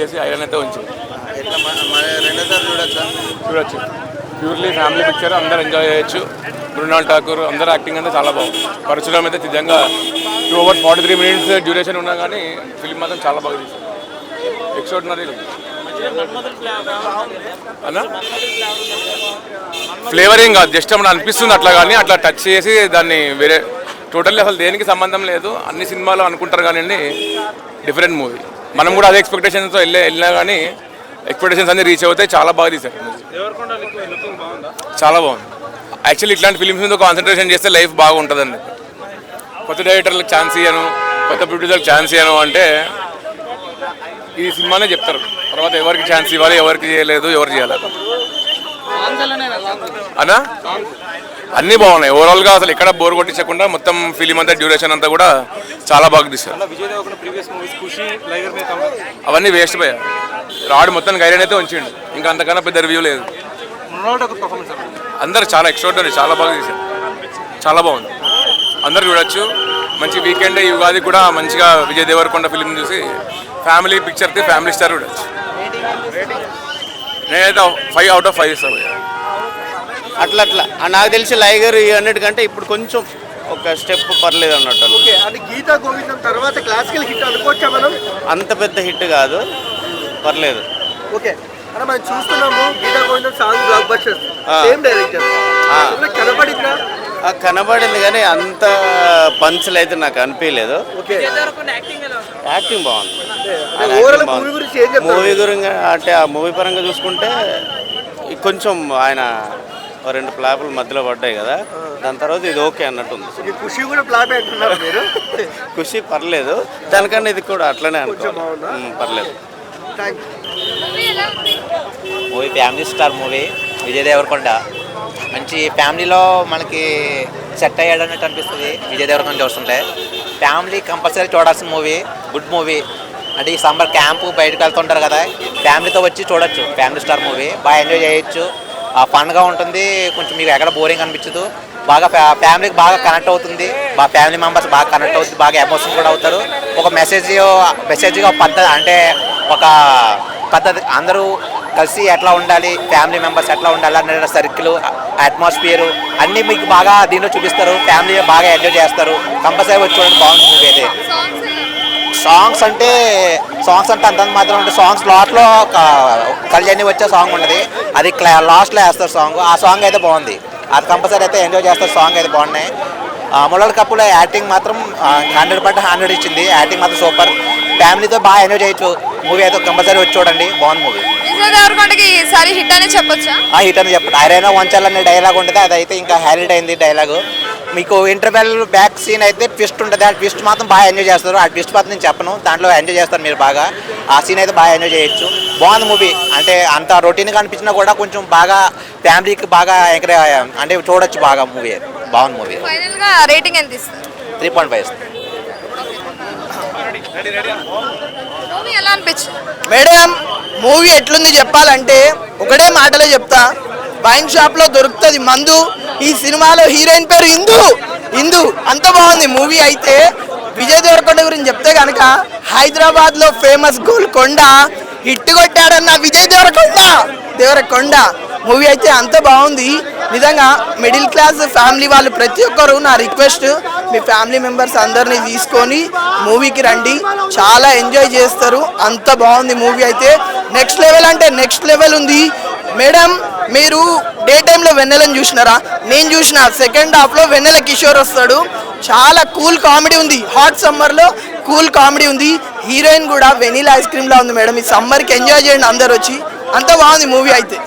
చేసి ఐరన్ అయితే ఉంచింది. చూడొచ్చా? ప్యూర్లీ ఫ్యామిలీ పిక్చర్ అందరు ఎంజాయ్ చేయొచ్చు. మృణాల్ ఠాకూర్ అందరు యాక్టింగ్ అంతా చాలా బాగుంది. పరశురామ్ అయితే నిజంగా two over forty three minutes duration ఉన్నా కానీ ఫిల్మ్ మాత్రం చాలా బాగా తీశారు ఎక్స్ట్రాడినరీ అన్నా? ఫ్లేవరింగ్ కాదు జస్ట్ మన అనిపిస్తుంది అట్లా కానీ అట్లా టచ్ చేసి దాన్ని వేరే టోటల్లీ అసలు దేనికి సంబంధం లేదు. అన్ని సినిమాలు అనుకుంటారు కానీ డిఫరెంట్ మూవీ మనం కూడా అదే ఎక్స్పెక్టేషన్స్తో వెళ్ళే వెళ్ళినా కానీ ఎక్స్పెక్టేషన్స్ అన్ని రీచ్ అవుతాయి. చాలా బాగా తీశారు. చాలా బాగుంది. యాక్చువల్లీ ఇట్లాంటి ఫిలిమ్స్ మీద కాన్సన్ట్రేషన్ చేస్తే లైఫ్ బాగుంటుందండి. కొత్త డైరెక్టర్లకు ఛాన్స్ ఇయ్యను కొత్త ప్రొడ్యూసర్లకు ఛాన్స్ ఇయ్యను అంటే ఈ సినిమానే చెప్తారు. తర్వాత ఎవరికి ఛాన్స్ ఇవ్వాలి ఎవరికి చేయలేదు ఎవరు చేయాలి. అనా అన్నీ బాగున్నాయి. ఓవరాల్గా అసలు ఎక్కడ బోర్ కొట్టించకుండా మొత్తం ఫిలిం అంతా డ్యూరేషన్ అంతా కూడా చాలా బాగా తీశారు. అవన్నీ వేస్ట్ పోయా. రాడు మొత్తం గైడెన్ అయితే ఉంచిండు. ఇంకా అంతకన్నా పెద్ద రివ్యూ లేదు. అందరు చాలా ఎక్స్ట్రాడనరీ చాలా బాగా తీశారు. చాలా బాగుంది. అందరు చూడొచ్చు. మంచి వీకెండ్ ఈ ఉగాది కూడా మంచిగా విజయ్ దేవరకొండ ఫిలిం చూసి ఫ్యామిలీ పిక్చర్కి ఫ్యామిలీ స్టార్ చూడొచ్చు. నేనైతే ఫైవ్ అవుట్ ఆఫ్ ఫైవ్ ఇస్తాను అట్లా అట్లా. నాకు తెలిసి లైగర్ అన్నిటికంటే ఇప్పుడు కొంచెం ఒక స్టెప్ పర్లేదు అన్నట్టు ఓకే అది గీతా గోవిందం తర్వాత క్లాసికల్ హిట్ అనుకోవచ్చా మనం? అంత పెద్ద హిట్ కాదు. పర్లేదు. ఓకే అన్న మనం చూస్తున్నాము Geetha Govindam song blockbuster ఆ. సేమ్ డైరెక్టర్ ఆ. కనబడిందా? ఆ, కనబడింది కానీ అంత పంచులు అయితే నాకు అనిపించలేదు. ఓకే. యాక్టింగ్ బాగుంది. మూవీ గురించి అంటే ఆ మూవీ పరంగా చూసుకుంటే కొంచెం ఆయన రెండు ప్లాపులు మధ్యలో పడ్డాయి కదా. దాని తర్వాత ఇది ఓకే అన్నట్టు ఉంది ఇది ఖుషి కూడా ఫ్లాప్ అంటున్నారు మీరు? ఖుషి పర్లేదు. దానికన్నా ఇది కూడా అట్లనే అనుకోవాలి? ఉమ్, పర్లేదు. Movie family star movie Vijay Deverakonda. మంచి ఫ్యామిలీలో మనకి సెట్ అయ్యాడు అన్నట్టు అనిపిస్తుంది విజయ్ దేవరకొండ చూస్తుంటే. ఫ్యామిలీ కంపల్సరీ చూడాల్సిన మూవీ గుడ్ మూవీ. అంటే ఈ సమ్మర్ క్యాంపు బయటకు వెళ్తుంటారు కదా ఫ్యామిలీతో వచ్చి చూడొచ్చు. ఫ్యామిలీ స్టార్ మూవీ బాగా ఎంజాయ్ చేయొచ్చు. ఫన్గా ఉంటుంది. కొంచెం మీకు ఎక్కడ బోరింగ్ అనిపించదు. బాగా ఫ్యా- ఫ్యామిలీకి బాగా కనెక్ట్ అవుతుంది. బాగా ఫ్యామిలీ మెంబర్స్ బాగా కనెక్ట్ అవుతుంది. బాగా ఎమోషన్ కూడా అవుతారు. ఒక మెసేజ్ మెసేజ్గా పద్ధతి అంటే ఒక పద్ధతి అందరూ కలిసి ఎట్లా ఉండాలి ఫ్యామిలీ మెంబర్స్ ఎట్లా ఉండాలి అనే సర్కిల్ అట్మాస్ఫియర్ అన్నీ మీకు బాగా దీనిలో చూపిస్తారు. ఫ్యామిలీ బాగా ఎంజాయ్ చేస్తారు. కంపల్సరీ వచ్చి చూడండి బాగుంది మూవీ అయితే. సాంగ్స్ అంటే సాంగ్స్ అంటే అంత మాత్రం అంటే సాంగ్స్ లాట్లో కళ్యాణి వచ్చే సాంగ్ ఉన్నది. అది లాస్ట్లో వేస్తారు సాంగ్. ఆ సాంగ్ అయితే బాగుంది. అది కంపల్సరీ అయితే ఎంజాయ్ చేస్తారు. సాంగ్ అయితే బాగున్నాయి. మొలల కప్పులో యాక్టింగ్ మాత్రం హండ్రెడ్ పర్సెంట్ హండ్రెడ్ ఇచ్చింది. యాక్టింగ్ మాత్రం సూపర్. ఫ్యామిలీతో బాగా ఎంజాయ్ చేయొచ్చు. మూవీ అయితే కంపల్సరీ వచ్చి చూడండి. బాగుంది మూవీ ఈసారి హిట్ అని చెప్పొచ్చా? ఆ హిట్ అని చెప్పండి ఐరైనా వంచాలనే డైలాగ్ ఉంటుంది అదైతే ఇంకా హైలైట్ అయింది డైలాగ్ మీకు ఇంటర్వెల్ బ్యాక్ సీన్ అయితే ట్విస్ట్ ఉంటుంది. ఆ ట్విస్ట్ మాత్రం బాగా ఎంజాయ్ చేస్తారు. ఆ ట్విస్ట్ మాత్రం నేను చెప్పను. దాంట్లో ఎంజాయ్ చేస్తారు మీరు బాగా. ఆ సీన్ అయితే బాగా ఎంజాయ్ చేయొచ్చు. బాగుంది మూవీ అంటే అంత రొటీన్గా అనిపించినా కూడా కొంచెం బాగా ఫ్యామిలీకి బాగా ఎంకరేజ్ అంటే చూడొచ్చు బాగా మూవీ బాగుంది మూవీ ఫైనల్గా రేటింగ్ ఎంత ఇస్తారు? త్రీ పాయింట్ ఫైవ్ మూవీ ఎలా అనిపించింది? మేడం మూవీ ఎట్లుంది చెప్పాలంటే ఒకటే మాటలో చెప్తా. వైన్ షాప్లో దొరుకుతుంది మందు ఈ సినిమాలో హీరోయిన్ పేరు ఇందు. ఇందు అంత బాగుంది. మూవీ అయితే విజయ్ దేవరకొండ గురించి చెప్తే కనుక హైదరాబాద్లో ఫేమస్ గోల్కొండ హిట్ కొట్టాడన్న విజయ్ దేవరకొండ. దేవరకొండ. మూవీ అయితే అంత బాగుంది. నిజంగా మిడిల్ క్లాస్ ఫ్యామిలీ వాళ్ళు ప్రతి ఒక్కరు నా రిక్వెస్ట్ మీ ఫ్యామిలీ మెంబర్స్ అందరినీ తీసుకొని మూవీకి రండి. చాలా ఎంజాయ్ చేస్తారు. అంత బాగుంది మూవీ అయితే. నెక్స్ట్ లెవెల్ అంటే నెక్స్ట్ లెవెల్ ఉంది. మేడం మీరు డే టైంలో వెన్నెలని చూసినారా? నేను చూసిన సెకండ్ హాఫ్లో వెన్నెల కిషోర్ వస్తాడు. చాలా కూల్ కామెడీ ఉంది. హాట్ సమ్మర్లో కూల్ కామెడీ ఉంది. హీరోయిన్ కూడా వెనీలా ఐస్ క్రీమ్ లా ఉంది మేడం. ఈ సమ్మర్కి ఎంజాయ్ చేయండి అందరు వచ్చి. అంత బాగుంది మూవీ అయితే.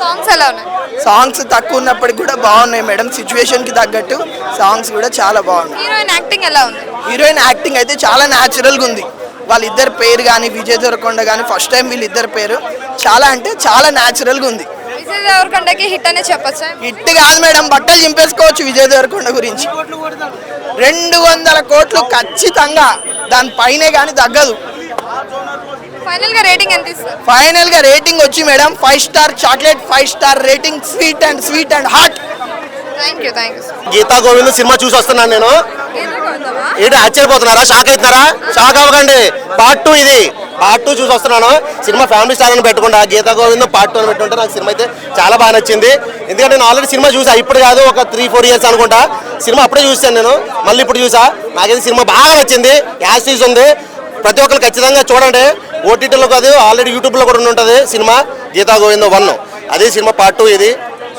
సాంగ్స్ ఎలా ఉన్నాయి? సాంగ్స్ తక్కువ ఉన్నప్పటికి కూడా బాగున్నాయి మేడం. సిచ్యువేషన్కి తగ్గట్టు సాంగ్స్ కూడా చాలా బాగున్నాయి. హీరోయిన్ యాక్టింగ్ ఎలా ఉంది? హీరోయిన్ యాక్టింగ్ అయితే చాలా న్యాచురల్గా ఉంది. వాళ్ళిద్దరు పేరు కానీ విజయ్ దేవరకొండ కానీ ఫస్ట్ టైం వీళ్ళిద్దరు పేరు చాలా అంటే చాలా న్యాచురల్గా ఉంది. విజయ్ దేవరకొండకి హిట్ అనే చెప్పొచ్చా? హిట్ కాదు మేడం బట్టలు చింపేసుకోవచ్చు విజయ్ దేవరకొండ గురించి. రెండు వందల కోట్లు ఖచ్చితంగా దాని పైనే కానీ తగ్గదు. ఫైనల్గా రేటింగ్ ఎంత ఇస్తారు? ఫైనల్గా రేటింగ్ వచ్చి madam five star chocolate five star rating sweet and sweet and hot Geetha Govind cinema చూసి వస్తున్నాను నేను. ఏంటి ఆశ్చర్యపోతున్నారా షాక్ అవుతున్నారా? షాక్ అవ్వకండి. పార్ట్ టూ ఇది. పార్ట్ టూ చూసి వస్తున్నాను. సినిమా ఫ్యామిలీ స్టార్ అని పెట్టుకుంటా. గీతా గోవింద్ పార్ట్ టూ అని పెట్టుకుంటే నాకు సినిమా అయితే చాలా బాగా నచ్చింది. ఎందుకంటే నేను ఆల్రెడీ సినిమా చూసా. ఇప్పుడు కాదు ఒక త్రీ ఫోర్ ఇయర్స్ అనుకుంటా. సినిమా అప్పుడే చూసాను నేను. మళ్ళీ ఇప్పుడు చూసా. నాకైతే సినిమా బాగా నచ్చింది. యాసిస్ ఉంది. ప్రతి ఒక్కరు ఖచ్చితంగా చూడండి. ఓటీటీలో కాదు ఆల్రెడీ యూట్యూబ్లో కూడా ఉంటుంది సినిమా. గీతా గోవిందం వన్ అదే సినిమా పార్ట్ టూ ఇది.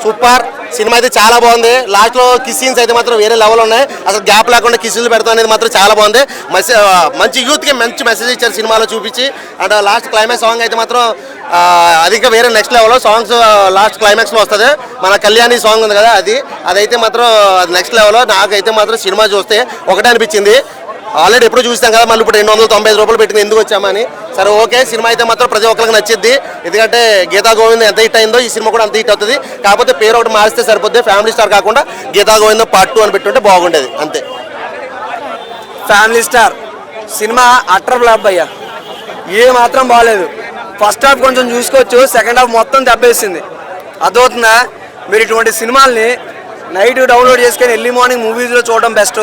సూపర్. సినిమా అయితే చాలా బాగుంది. లాస్ట్లో కిస్ సీన్స్ అయితే మాత్రం వేరే లెవెల్ ఉన్నాయి. అసలు గ్యాప్ లేకుండా కిస్సులు పెడతాం అనేది మాత్రం చాలా బాగుంది. మెసే మంచి యూత్కి మంచి మెసేజ్ ఇచ్చారు సినిమాలో చూపించి. అండ్ లాస్ట్ క్లైమాక్స్ సాంగ్ అయితే మాత్రం అది ఇంకా వేరే నెక్స్ట్ లెవెల్ సాంగ్స్ లాస్ట్ క్లైమాక్స్లో వస్తుంది. మన కళ్యాణి సాంగ్ ఉంది కదా అది. అదైతే మాత్రం నెక్స్ట్ లెవెల్ నాకైతే మాత్రం సినిమా చూస్తే ఒకటే అనిపించింది. ఆల్రెడీ ఎప్పుడు చూస్తాం కదా మళ్ళీ ఇప్పుడు రెండు వందల తొంభై ఐదు రూపాయలు పెట్టింది ఎందుకు వచ్చామని. సరే ఓకే సినిమా అయితే మాత్రం ప్రతి ఒక్కరికి నచ్చిద్ది. ఎందుకంటే గీతా గోవిందం ఎంత హిట్ అయిందో ఈ సినిమా కూడా అంత హిట్ అవుతుంది. కాకపోతే పేరు ఒకటి మారిస్తే సరిపోద్ది ఫ్యామిలీ స్టార్ కాకుండా గీతా గోవిందం పార్ట్ టూ అని పెట్టుంటే బాగుండేది అంతే. Family star cinema utter flop అయ్యా. ఏ మాత్రం బాగాలేదు ఫస్ట్ హాఫ్ కొంచెం చూసుకోవచ్చు సెకండ్ హాఫ్ మొత్తం దెబ్బేసింది. అర్థమవుతుందా? మీరు ఇటువంటి సినిమాల్ని నైట్ డౌన్లోడ్ చేసుకొని ఎర్లీ మార్నింగ్ మూవీస్లో చూడడం బెస్ట్.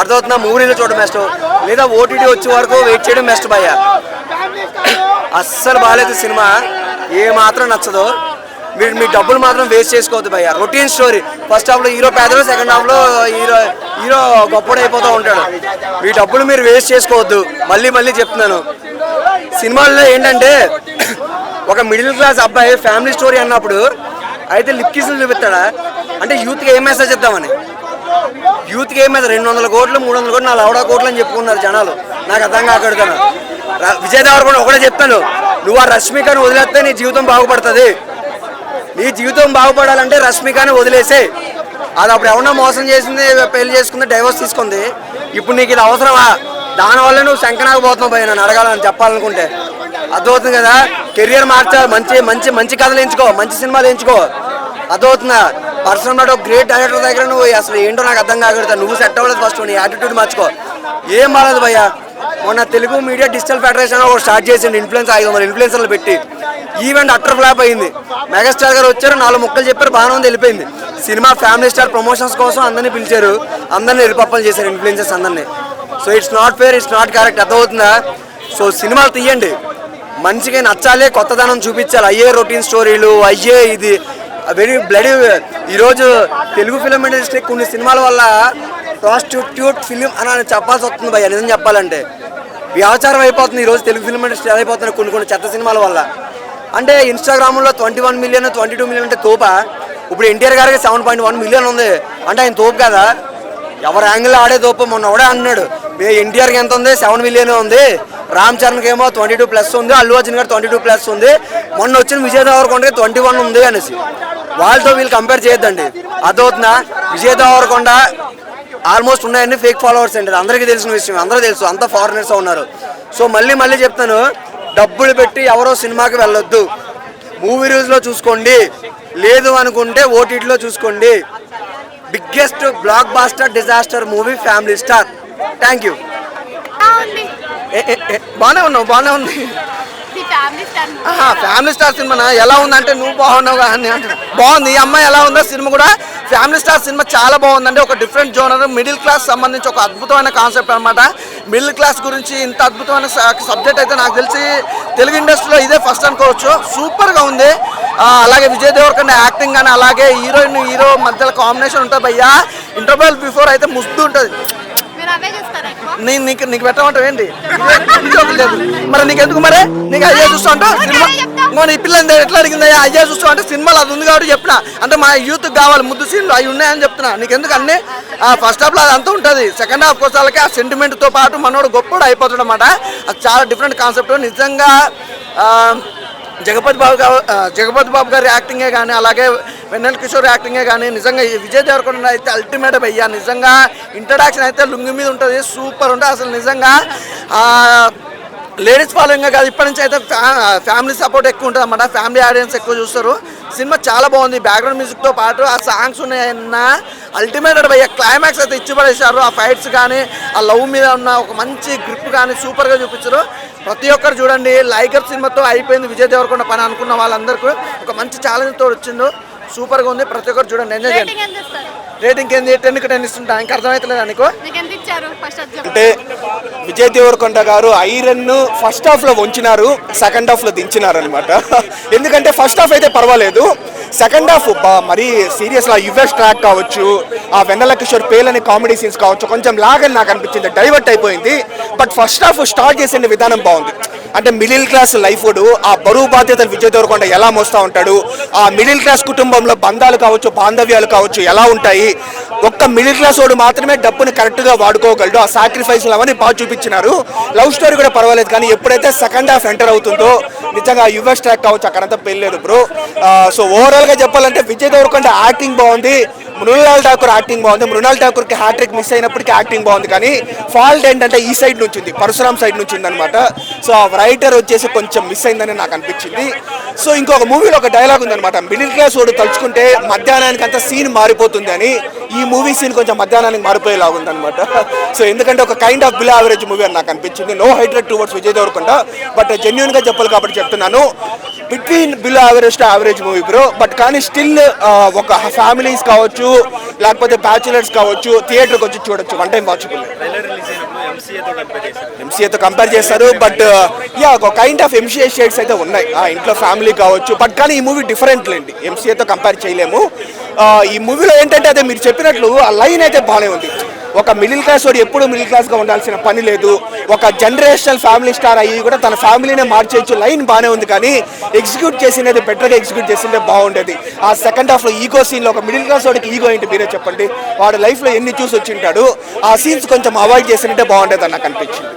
అర్థమవుతుందా? మూవీలో చూడడం బెస్ట్. లేదా ఓటీటీ వచ్చే వరకు వెయిట్ చేయడం బెస్ట్ భయ్య. అస్సలు బాగాలేదు సినిమా. ఏ మాత్రం నచ్చదు. మీరు మీ డబ్బులు మాత్రం వేస్ట్ చేసుకోవద్దు భయ్య. Routine story. ఫస్ట్ హాఫ్లో హీరో పేదలు సెకండ్ హాఫ్లో హీరో హీరో గొప్పడు అయిపోతూ ఉంటాడు. మీ డబ్బులు మీరు వేస్ట్ చేసుకోవద్దు. మళ్ళీ మళ్ళీ చెప్తున్నాను. సినిమాల్లో ఏంటంటే ఒక మిడిల్ క్లాస్ అబ్బాయి ఫ్యామిలీ స్టోరీ అన్నప్పుడు అయితే లిప్ కిస్లు చూపిస్తాడా? అంటే యూత్కి ఏం మెసేజ్ ఇద్దామని యూత్కి ఏం మెసేజ్ రెండు వందల కోట్లు మూడు వందల కోట్లు నాలుగు అవడా కోట్లు అని చెప్పుకున్నారు జనాలు. నాకు అర్థం కాకడుతాను విజయ్ దేవరకొండ ఒకటే చెప్తాను నువ్వు ఆ రష్మికను వదిలేస్తే నీ జీవితం బాగుపడుతుంది. నీ జీవితం బాగుపడాలంటే రష్మికని వదిలేసే. అది అప్పుడు ఎవరన్నా మోసం చేసింది పెళ్ళి చేసుకుంది డైవర్స్ తీసుకుంది. ఇప్పుడు నీకు ఇది అవసరమా? దానివల్ల నువ్వు శంకనాకు పోతున్నావు పోయి నన్ను అడగాలని చెప్పాలనుకుంటే. అర్థమవుతుంది కదా? కెరియర్ మార్చాలి మంచి మంచి మంచి కథలు ఎంచుకో మంచి సినిమాలు ఎంచుకో. అర్థమవుతుందా? పర్సనల్ నాట్ గ్రేట్ డైరెక్టర్ దగ్గర నువ్వు అసలు ఏంటో నాకు అర్థం కాకపోతే నువ్వు సెట్ అవ్వలేదు ఫస్ట్ నీ యాటిట్యూడ్ మార్చుకో. ఏం మారదు భయ్యా? మొన్న తెలుగు మీడియా డిజిటల్ ఫెడరేషన్ ఒక స్టార్ట్ చేసిండు ఇన్ఫ్లుయెన్స్ ఐదు వందల ఇన్ఫ్లుయెన్సర్లు పెట్టి. ఈవెంట్ అట్టర్ ఫ్లాప్ అయింది. మెగాస్టార్ గారు వచ్చారు నాలుగు ముక్కలు చెప్పారు బాగానే ఉంది వెళ్ళిపోయింది. సినిమా ఫ్యామిలీ స్టార్ ప్రమోషన్స్ కోసం అందరినీ పిలిచారు అందరినీ ఎరిపప్పలు చేశారు ఇన్ఫ్లుయెన్సర్స్ అందరినీ. So it's not fair it's not correct అర్థమవుతుందా? సో సినిమాలు తీయండి. మంచిగా నచ్చాలి కొత్తదనం చూపించాలి. అయ్యే రొటీన్ స్టోరీలు అయ్యే ఇది. వెరీ బ్లడ్ ఈరోజు తెలుగు ఫిలిం ఇండస్ట్రీ కొన్ని సినిమాల వల్ల ప్రాస్టిట్యూట్ ఫిలిం అని చెప్పాల్సి వస్తుంది భయ్య నిజం చెప్పాలంటే. వ్యాచారం అయిపోతుంది ఈరోజు తెలుగు ఫిలిం ఇండస్ట్రీ అయిపోతున్నాయి కొన్ని కొన్ని చెత్త సినిమాల వల్ల. అంటే ఇన్స్టాగ్రామ్లో twenty one million twenty two million అంటే తోపా? ఇప్పుడు ఎన్టీఆర్ గారికి సెవెన్ పాయింట్ వన్ మిలియన్ ఉంది. అంటే ఆయన తోపు కదా? ఎవరి యాంగిల్ ఆడే తోపు? మొన్న ఒకడే అన్నాడు. మీ ఎన్టీఆర్కి ఎంత ఉంది? సెవెన్ మిలియన్ ఉంది. రామ్ చరణ్కి ఏమో ట్వంటీ టూ ప్లస్ ఉంది. అల్లు అర్జున్ గారు ట్వంటీ టూ ప్లస్ ఉంది. మొన్న వచ్చిన విజయ్ దేవరకొండకి ట్వంటీ వన్ ఉంది అనేసి. వాళ్ళతో వీళ్ళు కంపేర్ చేయొద్దండి. అదవుతున్నా విజయ్ దేవరకొండ ఆల్మోస్ట్ ఉన్నాయన్ని ఫేక్ ఫాలోవర్స్ అండి. అందరికీ తెలిసిన విషయం అందరూ తెలుసు అంతా ఫారినర్స్ ఉన్నారు. సో మళ్ళీ మళ్ళీ చెప్తాను డబ్బులు పెట్టి ఎవరో సినిమాకి వెళ్ళొద్దు. మూవీ లో చూసుకోండి. లేదు అనుకుంటే ఓటీటీలో చూసుకోండి. Biggest blockbuster disaster movie family star thank you బాగానే ఉన్నావు బాగానే ఉంది ఫ్యామిలీ స్టార్ సినిమా ఎలా ఉందంటే నువ్వు బాగున్నావు అని అంటున్నా. బాగుంది ఈ అమ్మాయి ఎలా ఉందో సినిమా కూడా? ఫ్యామిలీ స్టార్ సినిమా చాలా బాగుందండి ఒక డిఫరెంట్ జోనర్ మిడిల్ క్లాస్ సంబంధించి ఒక అద్భుతమైన కాన్సెప్ట్ అన్నమాట. మిడిల్ క్లాస్ గురించి ఇంత అద్భుతమైన సబ్జెక్ట్ అయితే నాకు తెలిసి తెలుగు ఇండస్ట్రీలో ఇదే ఫస్ట్ అనుకోవచ్చు. సూపర్గా ఉంది. అలాగే విజయ్ దేవరకొండ యాక్టింగ్ కానీ అలాగే హీరోయిన్ హీరో మధ్యలో కాంబినేషన్ ఉంటుంది భయ్యా. ఇంటర్వెల్ బిఫోర్ అయితే ముస్తూ ఉంటుంది. నేను నీకు నీకు పెట్టమంటావు ఏంటి? మరి నీకెందుకు మరి? నీకు అయ్యే చూస్తా అంటా సినిమా ఇంకో నీ పిల్ల ఇంత ఎట్లా అడిగింది అయ్యా అయ్యే చూస్తా అంటే సినిమాలు అది ఉంది కాబట్టి చెప్పిన. అంటే మా యూత్ కావాలి ముద్దు సీన్లు అవి ఉన్నాయని చెప్తున్నా. నీకెందుకు అన్ని? ఫస్ట్ హాఫ్లో అది అంతా ఉంటుంది. సెకండ్ హాఫ్ కోసాలకి ఆ సెంటిమెంట్తో పాటు మనోడు గొప్పడు అయిపోతాడు అనమాట అది చాలా డిఫరెంట్ కాన్సెప్ట్ నిజంగా జగపతి బాబు గారు జగపతి బాబు గారి యాక్టింగే కానీ అలాగే వెన్నెల కిషోర్ యాక్టింగే కానీ నిజంగా విజయ్ దేవరకొండ అయితే అల్టిమేట్ అయ్యా. నిజంగా ఇంట్రడక్షన్ అయితే లుంగి మీద ఉంటుంది సూపర్ ఉంటుంది. అసలు నిజంగా లేడీస్ ఫాలోయింగ్ కాదు ఇప్పటి నుంచి అయితే ఫ్యా- ఫ్యామిలీ సపోర్ట్ ఎక్కువ ఉంటుంది అన్నమాట. ఫ్యామిలీ ఆడియన్స్ ఎక్కువ చూస్తారు. సినిమా చాలా బాగుంది. బ్యాక్గ్రౌండ్ మ్యూజిక్తో పాటు ఆ సాంగ్స్ ఉన్నాయన్న అల్టిమేట్ భయ్య క్లైమాక్స్ అయితే ఇచ్చి పడేశారు ఆ ఫైట్స్ కానీ ఆ లవ్ మీద ఉన్న ఒక మంచి గ్రిప్ కానీ సూపర్గా చూపించారు. ప్రతి ఒక్కరు చూడండి లైగర్ సినిమాతో అయిపోయింది విజయ్ దేవరకొండ పని అనుకున్న వాళ్ళందరికీ ఒక మంచి ఛాలెంజ్తో వచ్చిండు సూపర్గా ఉంది. ప్రతి ఒక్కరు చూడండి ఎంజాయ్ చేయండి. రేటింగ్ ఎంత ఇస్తారు? రేటింగ్ ఏంది? టెన్కి టెన్ ఇస్తుంటా. ఇంకా అర్థమవుతలేదు అనుకో. అంటే విజయ్ దేవరకొండ గారు ఐరన్ ఫస్ట్ హాఫ్లో ఉంచినారు సెకండ్ హాఫ్లో దించినారు అనమాట ఎందుకంటే ఫస్ట్ హాఫ్ అయితే పర్వాలేదు. సెకండ్ హాఫ్ మరీ సీరియస్ లా యుఎస్ ట్రాక్ కావచ్చు ఆ వెన్నెల కిషోర్ పేలని కామెడీ సీన్స్ కావచ్చు కొంచెం లాగని నాకు అనిపించింది డైవర్ట్ అయిపోయింది. బట్ ఫస్ట్ హాఫ్ స్టార్ట్ చేసిన విధానం బాగుంది. అంటే మిడిల్ క్లాస్ లైఫ్ ఆ బరువు బాధ్యతలు విజయ్ దేవరకొండ ఎలా మోస్తా ఉంటాడు ఆ మిడిల్ క్లాస్ కుటుంబంలో బంధాలు కావచ్చు బాంధవ్యాలు కావచ్చు ఎలా ఉంటాయి ఒక్క మిడిల్ క్లాస్ వాడు మాత్రమే డబ్బుని కరెక్ట్గా వాడుకోగలడు ఆ సాక్రిఫైస్లు అవన్నీ బాగా చూపించినారు. లవ్ స్టోరీ కూడా పర్వాలేదు కానీ ఎప్పుడైతే సెకండ్ హాఫ్ ఎంటర్ అవుతుందో నిజంగా యుఎస్ ట్రాక్ కావచ్చు అక్కడంతా పెళ్ళలేదు బ్రో సో ఓవరాల్ గా చెప్పాలంటే విజయ్ దేవరకొండ యాక్టింగ్ బాగుంది. మృణాల్ ఠాకూర్ యాక్టింగ్ బాగుంది. మృణాల్ ఠాకూర్కి హ్యాట్రిక్ మిస్ అయినప్పటికీ యాక్టింగ్ బాగుంది. కానీ ఫాల్ట్ ఏంటంటే ఈ సైడ్ నుంచి ఉంది. పరశురామ్ సైడ్ నుంచి ఉంది అనమాట సో ఆ రైటర్ వచ్చేసి కొంచెం మిస్ అయిందని నాకు అనిపించింది. సో ఇంకొక మూవీలో ఒక డైలాగ్ ఉందన్నమాట. మిడిల్ క్లాస్ వాడు తలుచుకుంటే మధ్యాహ్నానికి అంతా సీన్ మారిపోతుంది అని ఈ మూవీ సీన్ కొంచెం మధ్యాహ్నానికి మారిపోయేలాగా ఉందన్నమాట. సో ఎందుకంటే ఒక kind of below average movie అని నాకు అనిపించింది. No hatred towards Vijay Deverakonda but జెన్యున్గా చెప్పాలి కాబట్టి చెప్తున్నాను. Between below average to average movie bro but కానీ స్టిల్ ఒక ఫ్యామిలీస్ కావచ్చు లేకపోతే బ్యాచులర్స్ కావచ్చు థియేటర్కి వచ్చి చూడొచ్చు వన్ టైం వాచబుల్ ఎంసీఏతో కంపేర్ చేస్తారు బట్ యా uh, ఒక కైండ్ ఆఫ్ ఎంసీఏ షేడ్స్ అయితే ఉన్నాయి. ఆ ఇంట్లో ఫ్యామిలీ కావచ్చు బట్ కానీ ఈ మూవీ డిఫరెంట్ లేండి. ఎంసీఏతో కంపేర్ చేయలేము. ఈ మూవీలో ఏంటంటే అదే మీరు చెప్పినట్లు ఆ లైన్ అయితే బాగానే ఉంది. ఒక మిడిల్ క్లాస్ వాడు ఎప్పుడు మిడిల్ క్లాస్గా ఉండాల్సిన పని లేదు. ఒక జనరేషనల్ ఫ్యామిలీ స్టార్ అయ్యి కూడా తన ఫ్యామిలీనే మార్చేయచ్చు. లైన్ బాగానే ఉంది కానీ ఎగ్జిక్యూట్ చేసినది బెటర్గా ఎగ్జిక్యూట్ చేసిందే బాగుండేది. ఆ సెకండ్ హాఫ్లో ఈగో సీన్లో ఒక మిడిల్ క్లాస్ వాడికి ఈగో ఏంటి మీరే చెప్పండి? వాడు లైఫ్లో ఎన్ని చూసి వచ్చింటాడు? ఆ సీన్స్ కొంచెం అవాయిడ్ చేసినట్టే బాగుండేది అని నాకు అనిపించింది.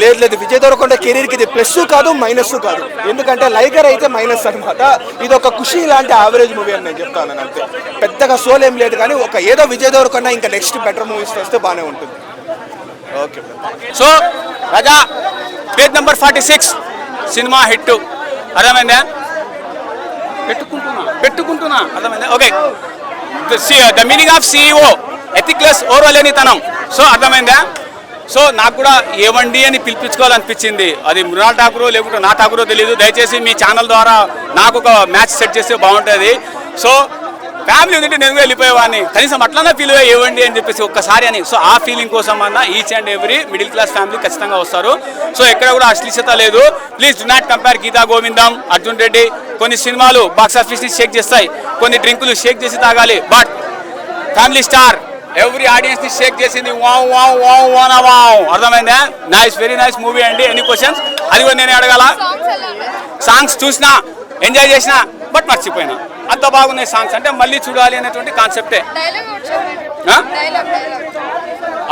లేదు లేదు విజయ్ దేవరకొండ కెరీర్కి ఇది ప్లస్ కాదు మైనస్ కాదు. ఎందుకంటే లైగర్ అయితే మైనస్ అన్నమాట. ఇది ఒక ఖుషి లాంటి యావరేజ్ మూవీ అని నేను చెప్తాను అంతే. పెద్దగా సోల్ ఏం లేదు కానీ ఒక ఏదో విజయ్ దేవరకొండ ఇంకా నెక్స్ట్ బెటర్ మూవీస్ వస్తే బాగానే ఉంటుంది. Okay so Raja page number forty six cinema hit. అర్థమైందా? పెట్టుకుంటున్నా. పెట్టుకుంటున్నా. అర్థమైందా? Okay the meaning of CEO ethicless ఓర్వలేనితనం so అర్థమైందా? సో నాకు కూడా ఏవండి అని పిలిపించుకోవాలనిపించింది. అది మృణాల్ ఠాకూర్ లేకుంటే నా ఠాకూరో తెలియదు దయచేసి మీ ఛానల్ ద్వారా నాకు ఒక మ్యాచ్ సెట్ చేస్తే బాగుంటుంది. సో ఫ్యామిలీ ఉంటే నేను వెళ్ళిపోయేవాడిని. కనీసం అట్లనే ఫీల్ అయ్యి ఇవ్వండి అని చెప్పేసి ఒక్కసారి అని. సో ఆ ఫీలింగ్ కోసం అన్న each and every middle class family ఖచ్చితంగా వస్తారు. సో ఎక్కడ కూడా అశ్లీలత లేదు. Please do not compare Geetha Govindam Arjun Reddy కొన్ని సినిమాలు బాక్స్ ఆఫీస్ని షేక్ చేస్తాయి. కొన్ని డ్రింకులు షేక్ చేసి తాగాలి. బట్ ఫ్యామిలీ స్టార్ ఎవ్రీ ఆడియన్స్ని షేక్ చేసింది. Wow wow wow wanna wow అర్థమైందా? నైస్ వెరీ నైస్ మూవీ అండి. ఎనీ క్వశ్చన్స్ అది కూడా నేనే అడగాల? సాంగ్స్ చూసినా ఎంజాయ్ చేసినా బట్ మర్చిపోయినా. అంత బాగున్నాయి సాంగ్స్ అంటే మళ్ళీ చూడాలి అనేటువంటి కాన్సెప్టే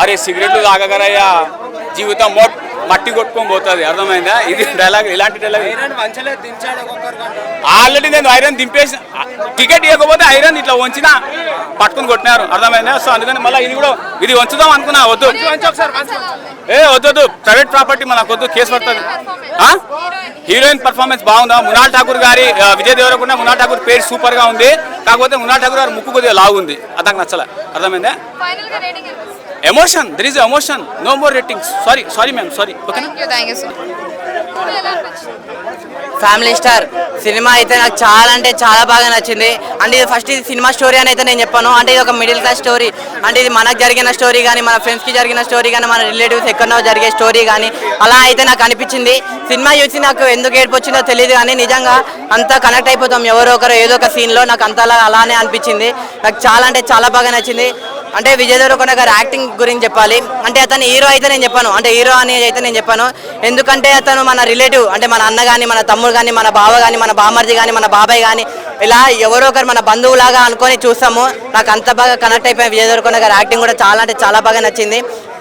అరే సిగరెట్లు తాగగరయ్యా జీవితం మొట్ మట్టి కొట్టుకొని పోతుంది. అర్థమైందా? ఇది డైలాగ్ ఇలాంటి డైలాగ్. ఆల్రెడీ నేను ఐరన్ దింపేసి టికెట్ ఇవ్వకపోతే ఐరన్ ఇట్లా వంచిన పట్టుకొని కొట్టినారు. అర్థమైందా? సో అందుకని మళ్ళీ ఇది కూడా ఇది వంచుదాం అనుకున్నా వద్దు. ఏ వద్దు ప్రైవేట్ ప్రాపర్టీ మనకు వద్దు కేసు పడుతుంది. ఆ? హీరోయిన్ పర్ఫార్మెన్స్ బాగుందా? మునాల్ ఠాకూర్ గారి విజయ్ దేవరకొండ మునాల్ ఠాకూర్ పేరు సూపర్గా ఉంది. కాకపోతే మునాల్ ఠాకూర్ గారి ముక్కు కొద్దిగా లాగుంది అది నాకు నచ్చలే. అర్థమైందా? ఫైనల్గా రేటింగ్ ఎంత ఇస్తారు emotion there is emotion no more ratings sorry sorry ma'am sorry ఓకేనా? అనిపించింది ఫ్యామిలీ స్టార్ సినిమా అయితే నాకు చాలా అంటే చాలా బాగా నచ్చింది. అంటే ఇది ఫస్ట్ ఇది సినిమా స్టోరీ అని అయితే నేను చెప్పాను. అంటే ఇది ఒక మిడిల్ క్లాస్ స్టోరీ అంటే ఇది మనకు జరిగిన స్టోరీ కానీ మన ఫ్రెండ్స్కి జరిగిన స్టోరీ కానీ మన రిలేటివ్స్ ఎక్కడో జరిగే స్టోరీ కానీ అలా అయితే నాకు అనిపించింది. సినిమా చూసి నాకు ఎందుకు ఏడుపు వచ్చిందో తెలియదు కానీ నిజంగా అంతా కనెక్ట్ అయిపోతాం. ఎవరో ఒకరు ఏదో ఒక సీన్లో నాకు అంతలా అలానే అనిపించింది. నాకు చాలా అంటే చాలా బాగా నచ్చింది. అంటే విజయ్ దేవరకొండ గారి యాక్టింగ్ గురించి చెప్పాలి. అంటే అతను హీరో అయితే నేను చెప్పాను. అంటే హీరో అని అయితే నేను చెప్పాను. ఎందుకంటే అతను మన రిలేటివ్ అంటే మన అన్న కానీ మన తమ్ముడు కానీ మన బావ కానీ మన బామర్జీ కానీ మన బాబాయ్ కానీ ఇలా ఎవరో ఒకరు మన బంధువులాగా అనుకొని చూస్తాము. నాకు అంత బాగా కనెక్ట్ అయిపోయిన విజయ్ దేవరకొండ గారి యాక్టింగ్ కూడా చాలా అంటే చాలా బాగా నచ్చింది.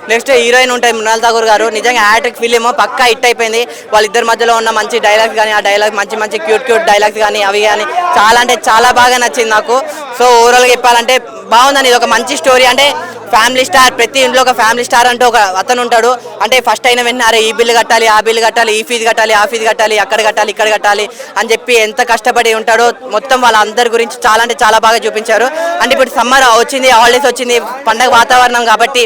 నెక్స్ట్ హీరోయిన్ ఉంటాయి మృణాల్ ఠాగూర్ గారు. నిజంగా హ్యాట్రిక్ ఫిలిం పక్కా హిట్ అయిపోయింది. వాళ్ళిద్దరి మధ్యలో ఉన్న మంచి డైలాగ్స్ కానీ ఆ డైలాగ్ మంచి మంచి క్యూట్ క్యూట్ డైలాగ్స్ కానీ అవి కానీ చాలా అంటే చాలా బాగా నచ్చింది నాకు. సో ఓవరాల్గా చెప్పాలంటే బాగుందని ఇది ఒక మంచి స్టోరీ అంటే ఫ్యామిలీ స్టార్ ప్రతి ఇంట్లో ఒక ఫ్యామిలీ స్టార్ అంటూ ఒక అతను ఉంటాడు. అంటే ఫస్ట్ అయిన వెంటనే అరే ఈ బిల్లు కట్టాలి ఆ బిల్లు కట్టాలి ఈ ఫీజు కట్టాలి ఆ ఫీజు కట్టాలి అక్కడ కట్టాలి ఇక్కడ కట్టాలి అని చెప్పి ఎంత కష్టపడి ఉంటాడో మొత్తం వాళ్ళందరి గురించి చాలా అంటే చాలా బాగా చూపించారు. అంటే ఇప్పుడు సమ్మర్ వచ్చింది హాలిడేస్ వచ్చింది పండగ వాతావరణం కాబట్టి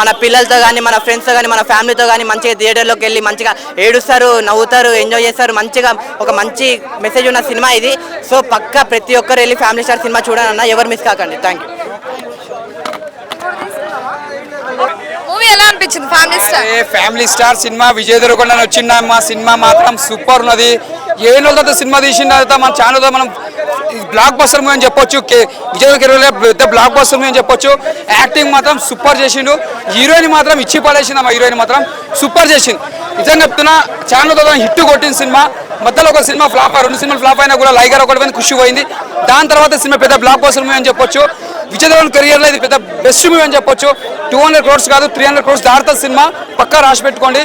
మన పిల్లలతో కానీ మన ఫ్రెండ్స్తో కానీ మన ఫ్యామిలీతో కానీ మంచిగా థియేటర్లోకి వెళ్ళి మంచిగా ఏడుస్తారు నవ్వుతారు ఎంజాయ్ చేస్తారు. మంచిగా ఒక మంచి మెసేజ్ ఉన్న సినిమా ఇది. సో పక్క ప్రతి ఒక్కరు వెళ్ళి ఫ్యామిలీ స్టార్ సినిమా చూడాలన్నా ఎవరు మిస్ కాకండి. థ్యాంక్ యూ మూవీ ఎలా అనిపించింది? ఫ్యామిలీ స్టార్ ఏ family star cinema. Vijay Deverakonda మా సినిమా మాత్రం సూపర్ ఉన్నది. ఏ రోజుతో సినిమా తీసిన తర్వాత మన ఛానల్లో మనం బ్లాక్ బస్టర్ మూవీ అని చెప్పొచ్చు. కే- విజయ్ దేవరకొండ పెద్ద బ్లాక్ బస్టర్ మూవీ అని చెప్పొచ్చు. యాక్టింగ్ మాత్రం సూపర్ చేసిండు. హీరోయిన్ మాత్రం ఇచ్చి పడేసింది మా హీరోయిన్ మాత్రం. సూపర్ చేసింది నిజంగా చెప్తున్నా ఛానల్తో హిట్ కొట్టిన సినిమా. మధ్యలో ఒక సినిమా ఫ్లాప్ రెండు సినిమాలు ఫ్లాప్ అయినా కూడా లైగర్ ఒకటి పోయింది ఖుషి పోయింది. దాని తర్వాత సినిమా పెద్ద బ్లాక్ బస్టర్ మూవీ అని చెప్పొచ్చు. విజయ్ దేవరకొండ కెరియర్లో ఇది పెద్ద బెస్ట్ మూవీ అని చెప్పొచ్చు. టూ హండ్రెడ్ క్రోర్స్ కాదు త్రీ హండ్రెడ్ క్రోర్స్ దాడుతుంది సినిమా పక్కా రాసి పెట్టుకోండి.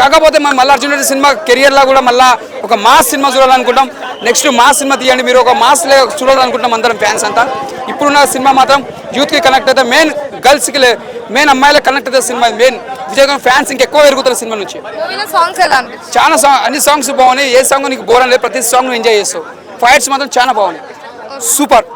కాకపోతే మనం మళ్ళీ అర్జున్ రెడ్డి సినిమా కెరియర్లో కూడా మళ్ళీ ఒక మాస్ సినిమా చూడాలనుకుంటాం. నెక్స్ట్ మాస్ సినిమా తీయండి మీరు ఒక మాస్ చూడాలనుకుంటాం అందరం ఫ్యాన్స్ అంతా. ఇప్పుడున్న సినిమా మాత్రం యూత్కి కనెక్ట్ అయితే మెయిన్ గర్ల్స్కి మెయిన్ అమ్మాయిలకు కనెక్ట్ అయితే సినిమా మెయిన్ విజయ్ ఫ్యాన్స్ ఇంకెక్కువ పెరుగుతారు సినిమా నుంచి. చాలా సాంగ్ అన్ని సాంగ్స్ బాగున్నాయి. ఏ సాంగ్ నీకు బోర్ లేదు ప్రతి సాంగ్ ఎంజాయ్ చేస్తావు. ఫైట్స్ మాత్రం చాలా బాగున్నాయి. సూపర్